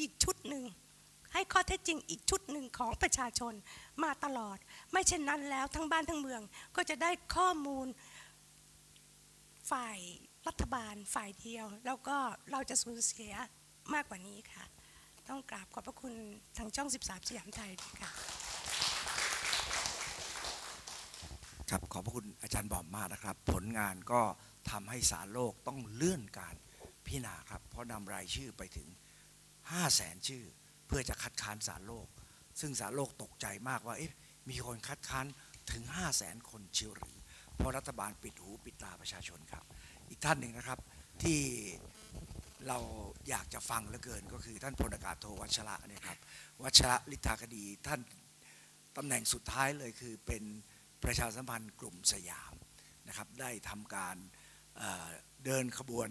อีกชุดหนึ่ง ให้ข้อเท็จจริงอีกชุดหนึ่งของประชาชนมาตลอด ไม่เช่นนั้นแล้วทั้งบ้านทั้งเมืองก็จะได้ข้อมูลฝ่ายรัฐบาลฝ่ายเดียว แล้วก็เราจะสูญเสียมากกว่านี้ค่ะ ต้องกราบขอบพระคุณทางช่อง 13 สยามไทยด้วยค่ะครับขอบพระคุณอาจารย์บอมมากนะครับ ผลงานก็ทำให้สารโลกต้องเลื่อนการพิจารณาครับ เพราะนำรายชื่อไปถึง 5 0 0แสนชื่อ เพื่อจะคัดค้านสารโลก ซึ่งสารโลกตกใจมากว่าเอ๊ะมีคนคัดค้านถึง5 0 0แสนคนเชียวหรือเพราะรัฐบาลปิดหูปิดตาประชาชนครับ อีกท่านหนึ่งนะครับที่เราอยากจะฟังเหลือเกินก็คือท่านพลอากาศโทวัชระเนี่ยครับวัชระลิทธาคดีท่านตำแหน่งสุดท้ายเลยคือเป็นประชาสัมพันธ์กลุ่มสยามนะครับได้ทำการเอ่อเดินขบวน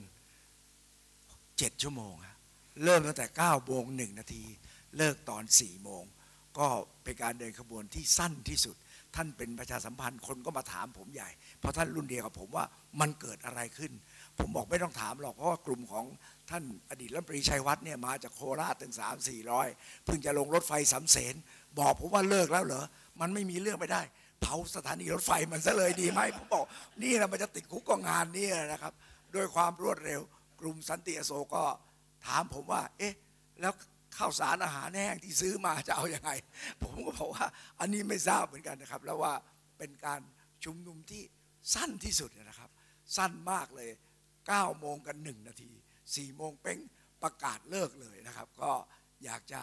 7 ชั่วโมงฮะ เริ่มตั้งแต่9โมง1นาที เลิกตอน4โมง ก็เป็นการเดินขบวนที่สั้นที่สุด ท่านเป็นประชาสัมพันธ์คนก็มาถามผมใหญ่ เพราะท่านรุ่นเดียวกับผมว่ามันเกิดอะไรขึ้น ผมบอกไม่ต้องถามหรอก เพราะว่ากลุ่มของท่านอดีตรัฐมนตรีชัยวัฒน์เนี่ยมาจากโคราชถึง 3 4 0 0 เพิ่งจะลงรถไฟสำเสนบอกผมว่าเลิกแล้วเหรอ มันไม่มีเรื่องไม่ได้เผาสถานีรถไฟมันซะเลยดีไหมผมบอกนี่นะมันจะติดคุกก็งานนี่นะครับโดยความรวดเร็ว กลุ่มสันติอโศกก็ ถามผมว่า เอ๊ะ แล้วข้าวสารอาหารแห้งที่ซื้อมาจะเอาอยัางไง ผมก็บอกว่า อันนี้ไม่ทราบเหมือนกันนะครับ แล้วว่าเป็นการชุมนุมที่สั้นที่สุดนะครับ สั้นมากเลย9โมงกัน 1 นาที4โมงเป้งประกาศเลิกเลยนะครับ ก็อยากจะ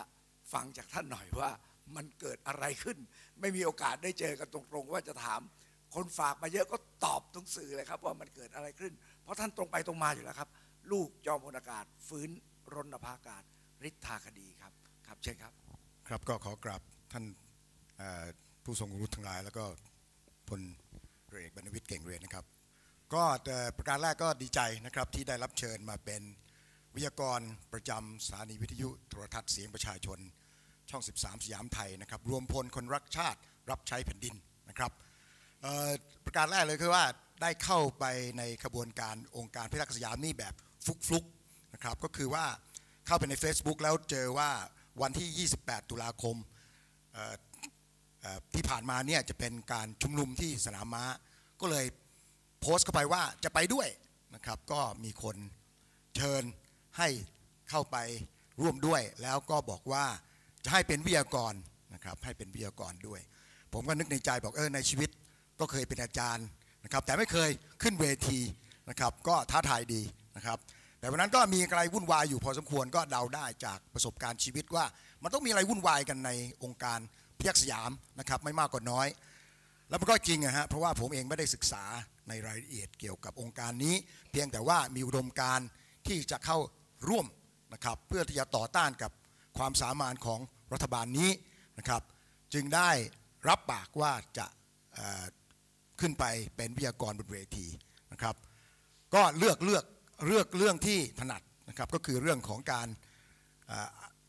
ฟังจากท่านหน่อยว่ามันเกิดอะไรขึ้น ไม่มีโอกาสได้เจอกันตรงๆ ว่าจะถาม คนฝากมาเยอะก็ตอบตรงสื่อเลยครับ ว่ามันเกิดอะไรขึ้น เพราะท่านตรงไปตรงมาอยู่แล้วครับ ลูกจอมพลอากาศ ฟื้นรณภาอากาศฤทธาคดีครับครับเชิญครับ ครับก็ขอกราบท่านผู้ทรงคุณวุฒิทั้งหลาย แล้วก็พลเรือเอกบรรณวิทย์เก่งเรียนนะครับ ก็ประการแรกก็ดีใจนะครับที่ได้รับเชิญมาเป็นวิทยากรประจำสถานีวิทยุโทรทัศน์เสียงประชาชน ช่อง 13 สยามไทยนะครับ รวมพลคนรักชาติรับใช้แผ่นดินนะครับประการแรกเลยคือว่าได้เข้าไปในขบวนการองค์การพิทักษ์สยามนี่แบบ ฟลุกๆนะครับก็คือว่าเข้าไปใน Facebook แล้วเจอว่าวันที่ 28 ตุลาคมที่ผ่านมาเนี่ยจะเป็นการชุมนุมที่สนามม้า ก็เลยโพสต์เข้าไปว่าจะไปด้วยนะครับก็มีคนเชิญให้เข้าไปร่วมด้วย แล้วก็บอกว่าจะให้เป็นวิทยากรนะครับให้เป็นวิทยากรด้วย ผมก็นึกในใจบอกเออในชีวิตก็เคยเป็นอาจารย์นะครับแต่ไม่เคยขึ้นเวทีนะครับก็ท้าทายดีนะครับ แต่วันนั้นก็มีอะไรวุ่นวายอยู่พอสมควรก็เดาได้จากประสบการณ์ชีวิตว่า มันต้องมีอะไรวุ่นวายกันในองค์การพิทักษ์สยามนะครับไม่มากก็น้อย แล้วมันก็จริงอะฮะเพราะว่าผมเองไม่ได้ศึกษาในรายละเอียดเกี่ยวกับองค์การนี้ เพียงแต่ว่ามีอุดมการที่จะเข้าร่วมนะครับเพื่อที่จะต่อต้านกับความสามารถของรัฐบาลนี้นะครับ จึงได้รับปากว่าจะขึ้นไปเป็นวิทยากรบนเวทีนะครับ ก็เลือกเลือก เลือกเรื่องที่ถนัดนะครับก็คือเรื่องของการ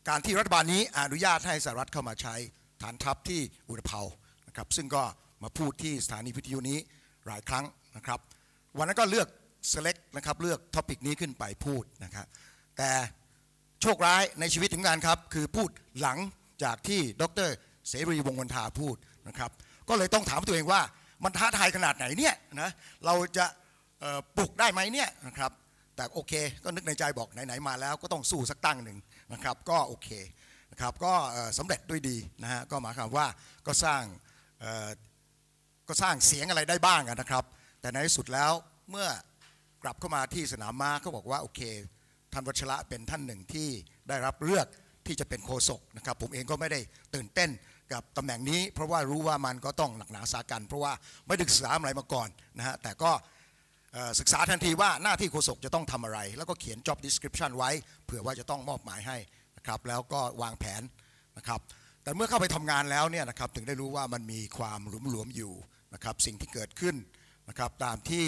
การที่รัฐบาลนี้อนุญาตให้สหรัฐเข้ามาใช้ฐานทัพที่อุตภเปานะครับซึ่งก็มาพูดที่สถานีวิทยุนี้หลายครั้งนะครับวันนั้นก็เลือก select นะครับเลือกท็อปิกนี้ขึ้นไปพูดนะครับแต่โชคร้ายในชีวิตถึงงานครับ คือพูดหลังจากที่ดรเสรีวงวันทาพูดนะครับก็เลยต้องถามตัวเองว่ามันท้าทายขนาดไหนเนี่ยนะเราจะปลุกได้ไหมเนี่ยนะครับ แต่โอเค ก็นึกในใจบอกไหนๆมาแล้วก็ต้องสู้สักตั้งหนึ่งนะครับ ก็โอเคนะครับก็เอ่อสำเร็จด้วยดีนะฮะก็หมายความว่าก็สร้างก็สร้างเสียงอะไรได้บ้างนะครับ แต่ในที่สุดแล้วเมื่อกลับเข้ามาที่สนามม้าเขาบอกว่าโอเคท่านวัชระเป็นท่านหนึ่งที่ได้รับเลือกที่จะเป็นโฆษกนะครับ ผมเองก็ไม่ได้ตื่นเต้นกับตำแหน่งนี้ เพราะว่ารู้ว่ามันก็ต้องหนักหนาสากัน เพราะว่าไม่ได้ศึกษาอะไรมาก่อนนะฮะแต่ก็ ศึกษาทันทีว่าหน้าที่โฆษกจะต้องทำอะไร แล้วก็เขียน job description ไว้ เผื่อว่าจะต้องมอบหมายให้นะครับแล้วก็วางแผนนะครับแต่เมื่อเข้าไปทำงานแล้วเนี่ยนะครับถึงได้รู้ว่ามันมีความหลวมๆอยู่นะครับสิ่งที่เกิดขึ้นนะครับตามที่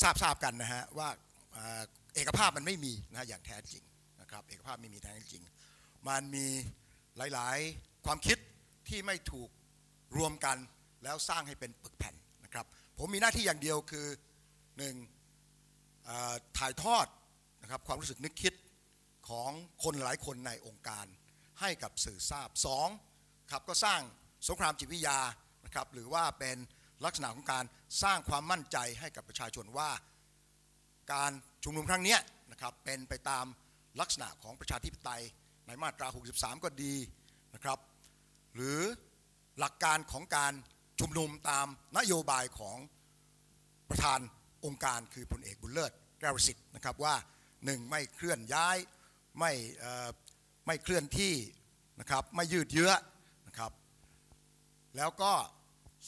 ทราบทราบกันนะฮะว่าเอ่อเอกภาพมันไม่มีนะอย่างแท้จริงนะครับเอกภาพไม่มีแท้จริง มันมีหลายๆความคิดที่ไม่ถูกรวมกันแล้วสร้างให้เป็นปึกแผ่นนะครับ ผมมีหน้าที่อย่างเดียวคือหนึ่งถ่ายทอดนะครับความรู้สึกนึกคิดของคนหลายคนในองค์การ ให้กับสื่อทราบสองครับก็สร้างสงครามจิตวิทยานะครับหรือว่าเป็นลักษณะของการสร้างความมั่นใจให้กับประชาชนว่า การชุมนุมครั้งนี้นะครับเป็นไปตามลักษณะของประชาธิปไตยในมาตรา 63 ก็ดีนะครับ หรือหลักการของการ ชุมนุมตามนโยบายของประธานองค์การคือพลเอกบุญเลิศแก้วสิทธิ์นะครับว่าหนึ่งไม่เคลื่อนย้ายไม่ไม่เคลื่อนที่นะครับไม่ยืดเยื้อนะครับแล้วก็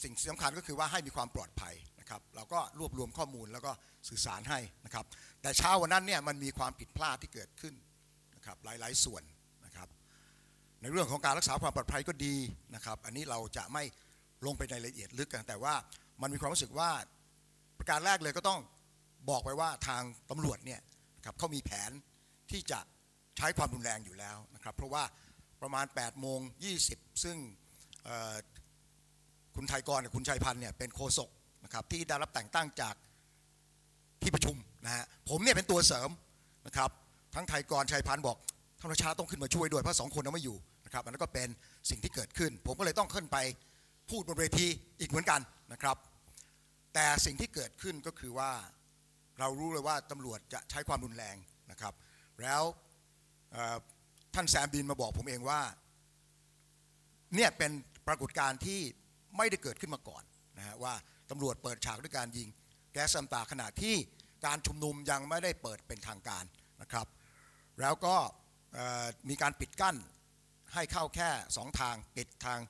สิ่งสำคัญก็คือว่าให้มีความปลอดภัยนะครับเราก็รวบรวมข้อมูลแล้วก็สื่อสารให้นะครับแต่เช้าวันนั้นเนี่ยมันมีความผิดพลาดที่เกิดขึ้นนะครับหลายๆส่วนนะครับในเรื่องของการรักษาความปลอดภัยก็ดีนะครับอันนี้เราจะไม่ ลงไปในรายละเอียดลึกกันแต่ว่ามันมีความรู้สึกว่าประการแรกเลยก็ต้องบอกไปว่าทางตำรวจเนี่ยครับเขามีแผนที่จะใช้ความรุนแรงอยู่แล้วนะครับเพราะว่าประมาณ8โมง20 ซึ่งเอ่อคุณไทยกรกับคุณชัยพันธ์เนี่ยเป็นโฆษกนะครับที่ได้รับแต่งตั้งจากที่ประชุมนะฮะผมเนี่ยเป็นตัวเสริมนะครับทั้งไทยกรชัยพันธ์บอกธรรมชาติต้องขึ้นมาช่วยด้วยเพราะสองคนนั้นไม่อยู่นะครับอันนั้นก็เป็นสิ่งที่เกิดขึ้น ผมก็เลยต้องขึ้นไป พูดบนเวทีอีกเหมือนกันนะครับ แต่สิ่งที่เกิดขึ้นก็คือว่าเรารู้เลยว่าตำรวจจะใช้ความรุนแรงนะครับ แล้วท่านแซมบินมาบอกผมเองว่าเนี่ยเป็นปรากฏการณ์ที่ไม่ได้เกิดขึ้นมาก่อนนะฮะว่าตำรวจเปิดฉากด้วยการยิงแก๊สน้ำตาขณะที่การชุมนุมยังไม่ได้เปิดเป็นทางการนะครับ แล้วก็มีการปิดกั้นให้เข้าแค่สองทางปิดทาง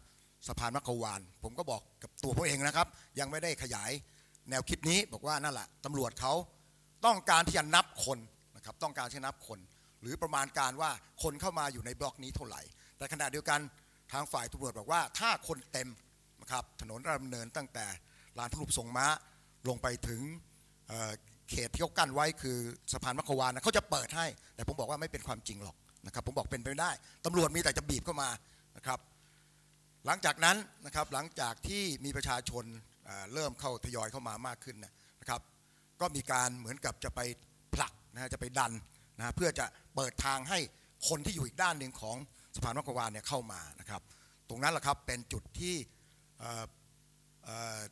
สะพานมักขวาน ผมก็บอกกับตัวผมเองนะครับ ยังไม่ได้ขยายแนวคิดนี้บอกว่านั่นแหละตำรวจเขาต้องการที่จะนับคนนะครับต้องการที่จะนับคน หรือประมาณการว่าคนเข้ามาอยู่ในบล็อกนี้เท่าไหร่ แต่ขณะเดียวกันทางฝ่ายตำรวจบอกว่าถ้าคนเต็มนะครับถนนราชดำเนินตั้งแต่ลานพระรูปทรงม้าลงไปถึงเเขตที่เขากั้นไว้คือสะพานมัควานนะเขาจะเปิดให้ แต่ผมบอกว่าไม่เป็นความจริงหรอกนะครับผมบอกเป็นไปไม่ได้ตำรวจมีแต่จะบีบเข้ามานะครับ หลังจากนั้นนะครับหลังจากที่มีประชาชนเริ่มเข้าทยอยเข้ามามากขึ้นนะครับ ก็มีการเหมือนกับจะไปผลักนะจะไปดันนะเพื่อจะเปิดทางให้คนที่อยู่อีกด้านหนึ่งของสะพานมัคควานเนี่ยเข้ามานะครับ ตรงนั้นแหละครับเป็นจุดที่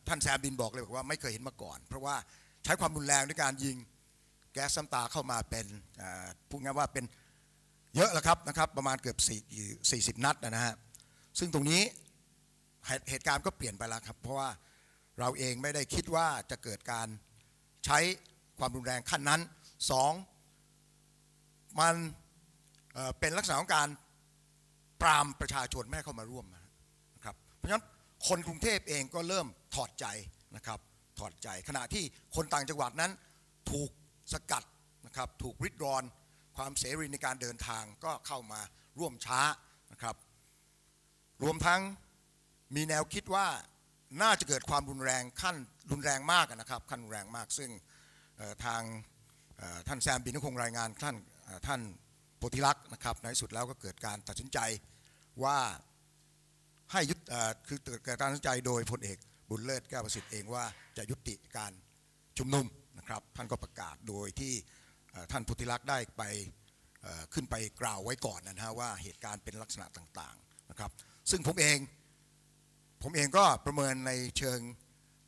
ท่านแซมบินบอกเลยบอกว่าไม่เคยเห็นมาก่อน เพราะว่าใช้ความรุนแรงด้วยการยิงแก๊สซ้ำตาเข้ามาเป็นพูดง่ายว่าเป็นเยอะแล้วครับนะครับประมาณเกือบ4 40 นัดนะฮะ ซึ่งตรงนี้เหตุการณ์ก็เปลี่ยนไปแล้วครับ เพราะว่าเราเองไม่ได้คิดว่าจะเกิดการใช้ความรุนแรงขั้นนั้นสองมันเอ่อเป็นลักษณะของการปรามประชาชนไม่ให้เข้ามาร่วมนะครับเพราะฉะนั้นคนกรุงเทพเองก็เริ่มถอดใจนะครับถอดใจขณะที่คนต่างจังหวัดนั้นถูกสกัดนะครับถูกริดรอน ความเสรีในการเดินทางก็เข้ามาร่วมช้านะครับ รวมทั้งมีแนวคิดว่าน่าจะเกิดความรุนแรงขั้นรุนแรงมากนะครับขั้นรุนแรงมาก ซึ่งทางท่านแซมบินก็คงรายงานท่านท่านโพธิลักษ์นะครับในที่สุดแล้วก็เกิดการตัดสินใจว่าให้ยุติคือเกิดการตัดสินใจโดยพลเอกบุญเลิศแก้วประสิทธิ์เองว่าจะยุติการชุมนุมนะครับท่านก็ประกาศโดยที่ท่านโพธิลักษ์ได้ไปขึ้นไปกล่าวไว้ก่อนนะฮะว่าเหตุการณ์เป็นลักษณะต่างๆนะครับ ซึ่งผมเอง ผมเองก็ประเมินในเชิง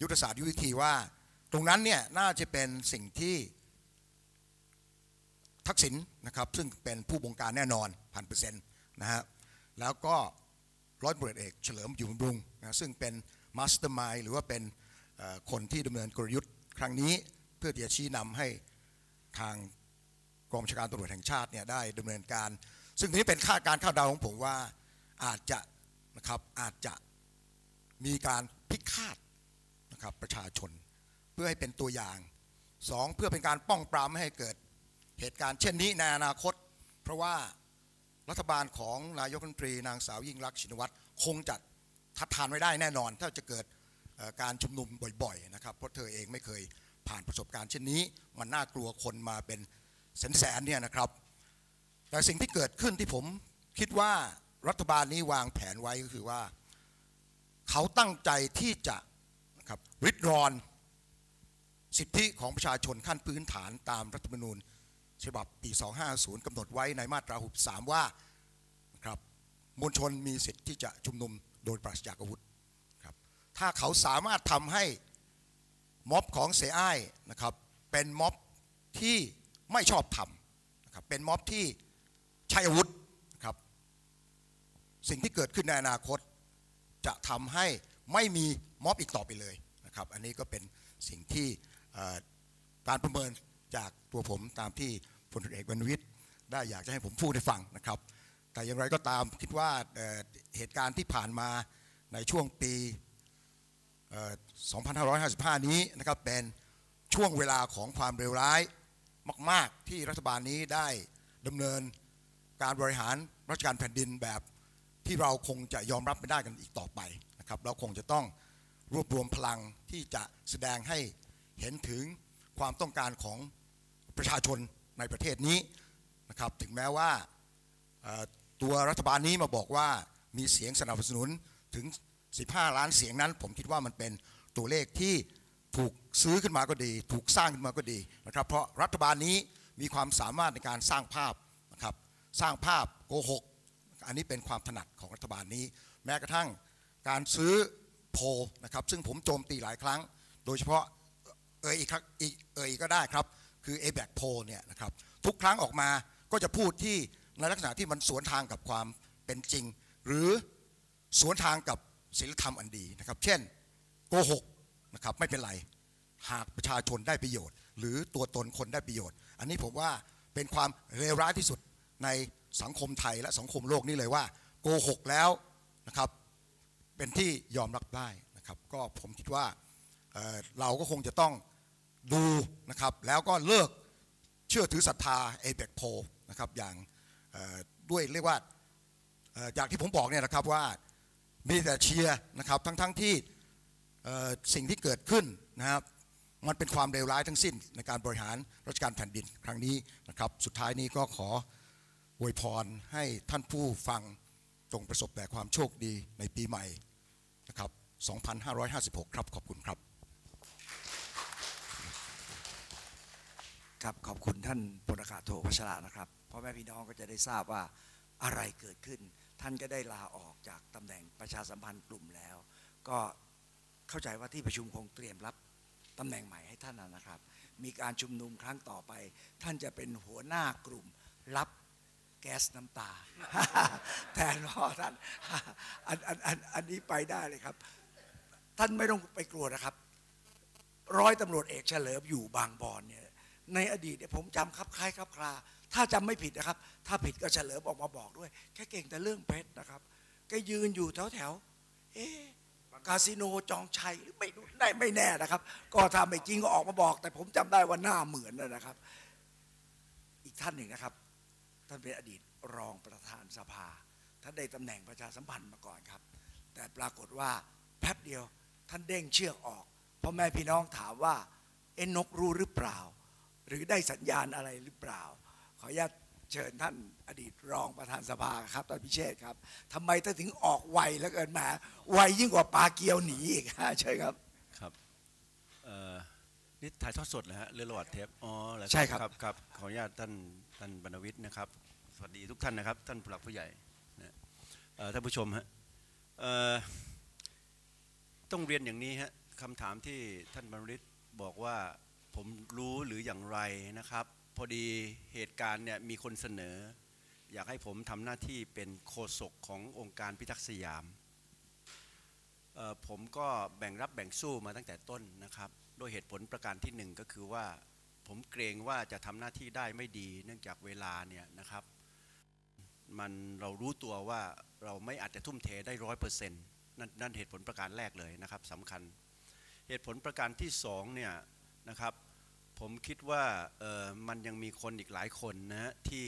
ยุทธศาสตร์ยุทธวิธีว่า ตรงนั้นเนี่ยน่าจะเป็นสิ่งที่ทักษิณนะครับ ซึ่งเป็นผู้บงการแน่นอนพันเปอร์เซ็นต์นะฮะแล้วก็ร้อยตำรวจเอกเฉลิมอยู่บำรุงนะซึ่งเป็นมาสเตอร์มายหรือว่าเป็นคนที่ดำเนินกลยุทธ์ครั้งนี้ เพื่อที่จะชี้นำให้ทางกองบัญชาการตำรวจแห่งชาติเนี่ยได้ดำเนินการ ซึ่งนี้เป็นคาดการคาดเดาของผมว่าอาจจะ นะครับอาจจะมีการพิฆาตนะครับประชาชนเพื่อให้เป็นตัวอย่างสองเพื่อเป็นการป้องปรามไม่ให้เกิดเหตุการณ์เช่นนี้ในอนาคต เพราะว่ารัฐบาลของนายกรัฐมนตรีนางสาวยิ่งรักษ์ชินวัตรคงจะทัดทานไว้ได้แน่นอน ถ้าจะเกิดการชุมนุมบ่อยๆนะครับเพราะเธอเองไม่เคยผ่านประสบการณ์เช่นนี้ มันน่ากลัวคนมาเป็นแสนๆเนี่ยนะครับ แต่สิ่งที่เกิดขึ้นที่ผมคิดว่า รัฐบาลนี้วางแผนไว้ก็คือว่า เขาตั้งใจที่จะนะครับริดรอนสิทธิของประชาชนขั้นพื้นฐานตามรัฐธรรมนูญ ฉบับปี 250 กำหนดไว้ในมาตรา 63 ว่านะครับมวลชนมีสิทธิ์ที่จะชุมนุมโดยปราศจากอาวุธครับถ้าเขาสามารถทำให้ม็อบของเสียอ้ายนะครับเป็นม็อบที่ไม่ชอบธรรมนะครับเป็นม็อบที่ใช้อาวุธ สิ่งที่เกิดขึ้นในอนาคต จะทำให้ไม่มีม็อบอีกต่อไปเลยนะครับ อันนี้ก็เป็นสิ่งที่การประเมินจากตัวผมตามที่พลเอกบรรวิทย์ได้อยากจะให้ผมพูดให้ฟังนะครับ แต่อย่างไรก็ตามคิดว่าเเหตุการณ์ที่ผ่านมาในช่วงปี 2555 นี้นะครับเป็นช่วงเวลาของความเลวร้ายมาก ๆ ที่รัฐบาลนี้ได้ดำเนินการบริหารราชการแผ่นดินแบบ ที่เราคงจะยอมรับไม่ได้กันอีกต่อไปนะครับเราคงจะต้องรวบรวมพลังที่จะแสดงให้เห็นถึงความต้องการของประชาชนในประเทศนี้นะครับถึงแม้ว่าตัวรัฐบาลนี้มาบอกว่ามีเสียงสนับสนุนถึง 15 ล้านเสียงนั้น ผมคิดว่ามันเป็นตัวเลขที่ถูกซื้อขึ้นมาก็ดี ถูกสร้างขึ้นมาก็ดีนะครับ เพราะรัฐบาลนี้มีความสามารถในการสร้างภาพนะครับสร้างภาพโกหก อันนี้เป็นความถนัดของรัฐบาลนี้ แม้กระทั่งการซื้อโพลนะครับซึ่งผมโจมตีหลายครั้ง โดยเฉพาะเอ่ยอีกครั้งอีกเอออีกก็ได้ครับ คือ a b a c โพลเนี่ยนะครับทุกครั้งออกมาก็จะพูดที่ในลักษณะที่มันสวนทางกับความเป็นจริง หรือสวนทางกับศีลธรรมอันดีนะครับ เช่นโกหกนะครับไม่เป็นไร หากประชาชนได้ประโยชน์ หรือตัวตนคนได้ประโยชน์ อันนี้ผมว่าเป็นความเลวร้ายที่สุดใน สังคมไทยและสังคมโลกนี้เลยว่าโกหกแล้วนะครับเป็นที่ยอมรับได้นะครับ ก็ผมคิดว่าเเราก็คงจะต้องดูนะครับแล้วก็เลิกเชื่อถือศรัทธาเอเบกโพนะครับอย่างด้วยเรียกว่าเอ่อจากที่ผมบอกเนี่ยนะครับว่ามีแต่เชียร์นะครับทั้งๆที่เอ่สิ่งที่เกิดขึ้นนะครับมันเป็นความเลวร้ายทั้งสิ้นในการบริหารราชการแผ่นดินครั้งนี้นะครับ สุดท้ายนี้ก็ขอ อวยพรให้ท่านผู้ฟังจงประสบแต่ความโชคดีในปีใหม่นะครับ 2556 ครับ ขอบคุณครับ ครับขอบคุณท่านพลอากาศโทพัชระนะครับพ่อแม่พี่น้องก็จะได้ทราบว่าอะไรเกิดขึ้น ท่านก็ได้ลาออกจากตำแหน่งประชาสัมพันธ์กลุ่มแล้ว ก็เข้าใจว่าที่ประชุมคงเตรียมรับตำแหน่งใหม่ให้ท่านนะครับ มีการชุมนุมครั้งต่อไป ท่านจะเป็นหัวหน้ากลุ่มรับ แก๊สน้ำตา แทนพ่อท่านอันอันอันอันนี้ไปได้เลยครับ ท่านไม่ต้องไปกลัวนะครับ ร้อยตำรวจเอกเฉลิมอยู่บางบอนเนี่ยในอดีตเนี่ยผมจำครับคล้ายครับคลาถ้าจำไม่ผิดนะครับ ถ้าผิดก็เฉลิมออกมาบอกด้วย แค่เก่งแต่เรื่องเพชรนะครับแกยืนอยู่แถวแถวเอ๊ะคาสิโนจองชัยหรือไม่รู้ได้ไม่แน่นะครับ ก็ถ้าไม่จริงก็ออกมาบอก แต่ผมจำได้ว่าหน้าเหมือนนะครับ อีกท่านหนึ่งนะครับ ท่านเป็นอดีตรองประธานสภา ท่านได้ตำแหน่งประชาสัมพันธ์มาก่อนครับ แต่ปรากฏว่าแป๊บเดียวท่านเด้งเชือกออกพ่อแม่พี่น้องถามว่าเอ็นนกรู้หรือเปล่า หรือได้สัญญาณอะไรหรือเปล่า ขออนุญาตเชิญท่านอดีตรองประธานสภาครับท่านพิเชษครับทำไมท่านถึงออกไวแล้วเกินมาไวยิ่งกว่าปลาเกียวหนีอีกฮะเชิญครับครับเอ่อนี่ถ่ายทอดสดนะฮะเรือระหวัดเทปอ๋อเหอใช่ครับครับครับขออนุญาตท่าน ท่านบรรวิทย์นะครับ สวัสดีทุกท่านนะครับ ท่านผู้หลักผู้ใหญ่นะท่านผู้ชมฮะต้องเรียนอย่างนี้ฮะคำถามที่ท่านบรรวิทย์บอกว่าผมรู้หรืออย่างไรนะครับ พอดีเหตุการณ์เนี่ยมีคนเสนอ อยากให้ผมทำหน้าที่เป็นโฆษกขององค์การพิทักษ์สยามผมก็แบ่งรับแบ่งสู้มาตั้งแต่ต้นนะครับ โดยเหตุผลประการที่หนึ่งก็คือว่า ผมเกรงว่าจะทำหน้าที่ได้ไม่ดี เนื่องจากเวลาเนี่ยนะครับ มันเรารู้ตัวว่าเราไม่อาจจะทุ่มเทได้ร้อยเปอร์เซ็นต์นั่นนั่นเหตุผลประการแรกเลยนะครับสำคัญ เหตุผลประการที่สองเนี่ยนะครับ ผมคิดว่าเออมันยังมีคนอีกหลายคนนะที่